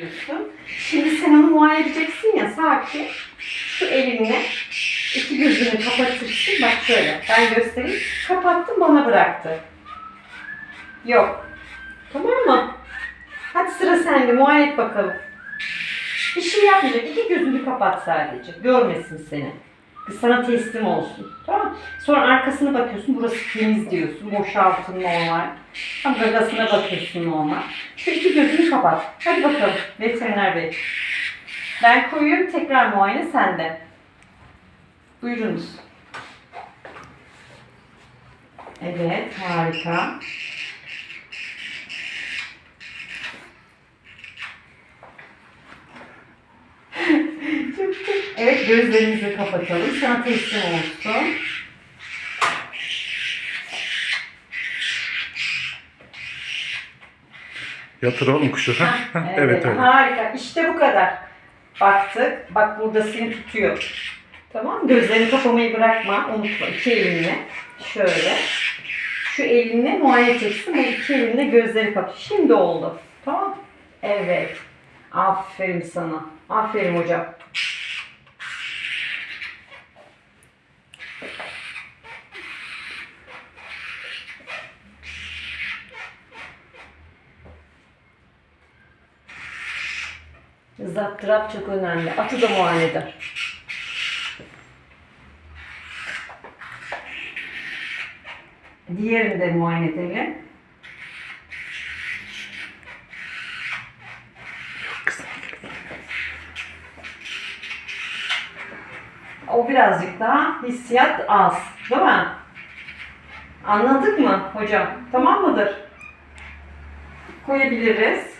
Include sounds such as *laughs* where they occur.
diyorsun. Şimdi sen onu muayene edeceksin ya sakin. Şu elinle iki gözünü kapatırsın. Bak şöyle ben göstereyim. Kapattım bana bıraktı. Yok. Tamam mı? Hadi sıra sende muayene et bakalım. Bir şey yapmayacak. İki gözünü kapat sadece. Görmesin seni. Sana teslim olsun. Tamam? Sonra arkasına bakıyorsun. Burası temiz diyorsun. Boşaltın normal. Tam gagasına bakıyorsun normal. Şu iki gözünü kapat. Hadi bakalım veteriner bey. Ben koyuyorum tekrar muayene sende. Buyurunuz. Evet harika. Çok çok. Evet gözlerinizi kapatalım. Sana teslim olsun. Yatır oğlum kuşu. Hah, *laughs* evet öyle. Harika. İşte bu kadar. Baktık. Bak burada seni tutuyor. Tamam Gözlerini kapamayı bırakma. Unutma. İki elinle. Şöyle. Şu elinle muayene edeceksin. Bu iki elinle gözleri kapat. Şimdi oldu. Tamam Evet. Aferin sana. Aferin hocam. Zaptırap çok önemli. Atı da muayene. Diğerini de muayene edelim. O birazcık daha hissiyat az. Değil mi? Anladık mı hocam? Tamam mıdır? Koyabiliriz.